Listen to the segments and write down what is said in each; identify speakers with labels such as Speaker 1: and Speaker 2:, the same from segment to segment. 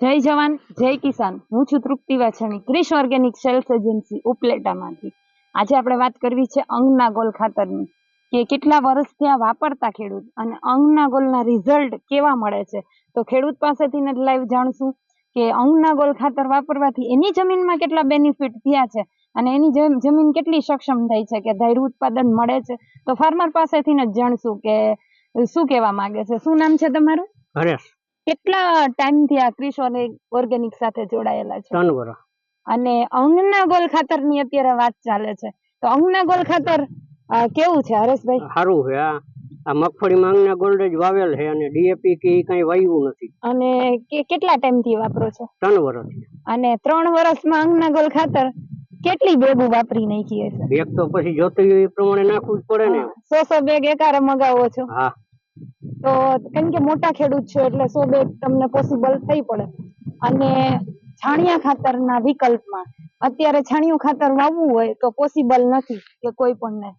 Speaker 1: જય જવાન, જય કિસાન. હું છું Trupti Vachhani, Krish organic sales agency, ઉપલેટામાંથી. આજે આપણે વાત કરવી છે અંગના ગોલ ખાતરની, કે કેટલા વર્ષથી આ વાપરતા ખેડૂત અને અંગના ગોલના રિઝલ્ટ કેવા મળે છે. તો ખેડૂત પાસેથી ને લાઈવ જાણશું કે અંગના ગોલ ખાતર વાપરવાથી એની જમીનમાં કેટલા બેનિફિટ થયા છે અને એની જમીન કેટલી સક્ષમ થઈ છે કે ધૈર્ય ઉત્પાદન મળે છે. તો ફાર્મર પાસેથી જ જાણશું કે શું કહેવા માંગે છે. શું નામ છે તમારું?
Speaker 2: હરેશ.
Speaker 1: કેટલા ટાઈમથી આ ક્રિશ ઓર્ગેનિક સાથે જોડાયેલા છે?
Speaker 2: ત્રણ વર્ષ
Speaker 1: અને અંગના ગોલ ખાતરની અત્યારે વાત ચાલે છે. તો અંગના ગોલ ખાતર કેવું છે હરેશભાઈ?
Speaker 2: સારું છે આ મગફળી માંગના ગોલ્ડ જ વાવેલ છે અને ડીએપી કે કઈ વાવ્યું નથી.
Speaker 1: અને કેટલા ટાઈમથી વાપરો છો?
Speaker 2: ત્રણ વર્ષ
Speaker 1: અને ત્રણ વર્ષમાં અંગના ગોલ ખાતર કેટલી બેગો વાપરી નાખી હશે?
Speaker 2: એક તો પછી જોતી એ પ્રમાણે નાખવું જ પડે ને.
Speaker 1: સો સો બેગ એકારે મગાવો છો.
Speaker 2: હા.
Speaker 1: તો કેમ કે મોટા ખેડૂત છો એટલે સો બેગ તમને પોસિબલ થઈ પડે. અને છાણિયા ખાતરના વિકલ્પમાં અત્યારે છાણિયું ખાતર વાવવું હોય તો પોસિબલ નથી કે કોઈ પણ ને.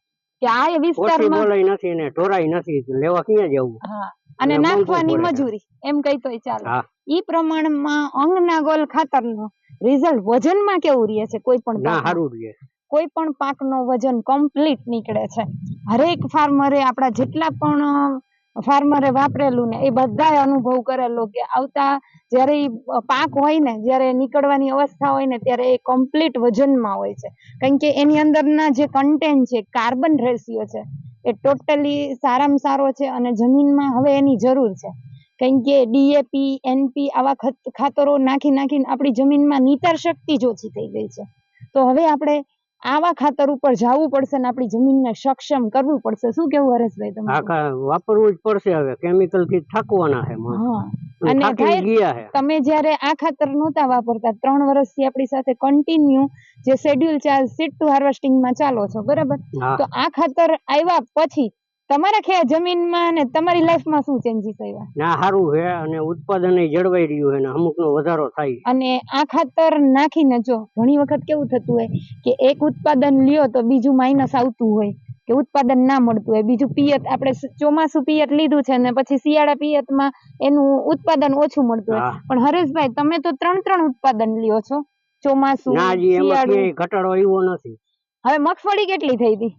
Speaker 1: કે આ વિસ્તારમાં
Speaker 2: નથી ને ઢોરાય નથી લેવા ક્યાં જવું?
Speaker 1: હા અને નાખવાની મજૂરી એમ કઈ તો ચાલે. ઈ પ્રમાણમાં અંગના ગોલ ખાતરનું રિઝલ્ટ વજનમાં કેવું રહે છે? કોઈ પણ
Speaker 2: ના સારું રહે.
Speaker 1: કોઈ પણ પાકનો વજન કમ્પ્લીટ નીકળે છે. હરેક ફાર્મરે આપણા જેટલા પણ ફાર્મરે વાપરેલું ને એ બધાએ અનુભવ કરેલો કે આવતા જ્યારે એ પાક હોય ને, જ્યારે નીકળવાની અવસ્થા હોય ને, ત્યારે એ કમ્પ્લીટ વજનમાં હોય છે. કારણ કે એની અંદરના જે કન્ટેન્ટ છે કાર્બન રેશિયો છે, એ ટોટલી સારામાં સારો છે અને જમીનમાં હવે એની જરૂર છે. કારણ કે ડીએપી એનપી આવા ખત- ખાતરો નાખી નાખીને આપણી જમીનમાં નીતર શક્તિ જ ઓછી થઈ ગઈ છે. તો હવે આપણે આવા ખાતર ઉપર જવું પડશે ને આપણી જમીનને સક્ષમ કરવું પડશે. શું કેવું હરેશભાઈ
Speaker 2: તમે વાપરવું જ પડશે હવે. કેમિકલથી થાકવાના છે અને
Speaker 1: તમે જ્યારે આ ખાતર નહોતા વાપરતા ત્રણ વર્ષથી આપણી સાથે કન્ટિન્યુ જે શેડ્યુલ ચાલ સીડ ટુ હાર્વેસ્ટિંગમાં ચાલો છો બરાબર? તો આ ખાતર આવ્યા પછી તમારા ખે જમીનમાં ને તમારી લાઈફમાં શું ચેન્જીસ આવ્યા?
Speaker 2: ના સારું છે અને ઉત્પાદન જળવાઈ રહ્યું છે અને અમુકનો વધારો થાય
Speaker 1: અને આ ખાતર નાખીને જો ઘણી વખત કેવું થતું હોય કે એક ઉત્પાદન લ્યો તો બીજું માઇનસ આવતું હોય કે ઉત્પાદન ના મળતું હોય. બીજું પિયત આપણે ચોમાસું પિયત લીધું છે ને પછી શિયાળા પિયતમાં એનું ઉત્પાદન ઓછું મળતું હોય. પણ હરેશભાઈ તમે તો ત્રણ ત્રણ ઉત્પાદન લ્યો છો ચોમાસું
Speaker 2: ના જી એમાં ઘટાડો આવ્યો નથી.
Speaker 1: હવે મગફળી કેટલી થઈ હતી?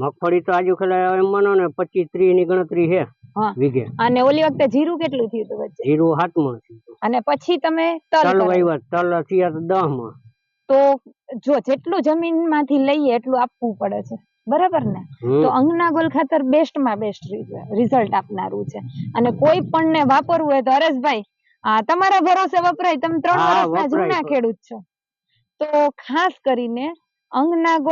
Speaker 2: મગફળી તો આજુ ખાલી એમ માનો ને પચીસ ત્રીસની ગણતરી છે વીઘે.
Speaker 1: અને ઓલી વખતે જીરું કેટલું થયું હતું વચ્ચે?
Speaker 2: જીરું હાથમાં છે
Speaker 1: અને પછી તમે તલ
Speaker 2: વાવ્યા તલ થયા તો દહમાં
Speaker 1: તો જો જેટલું જમીનમાંથી લઈએ એટલું આપવું પડે છે. બરાબર ને? તો અંગના ગોલ ખાતર બેસ્ટમાં બેસ્ટ રિઝલ્ટ આપનારું છે. અને કોઈ પણ ને વાપરવું હોય તો હરેશભાઈ આ તમારા ભરોસે વપરાય. તમે ત્રણ વર્ષના જૂના ખેડૂત છો. તો ખાસ કરીને અંગના ગોલ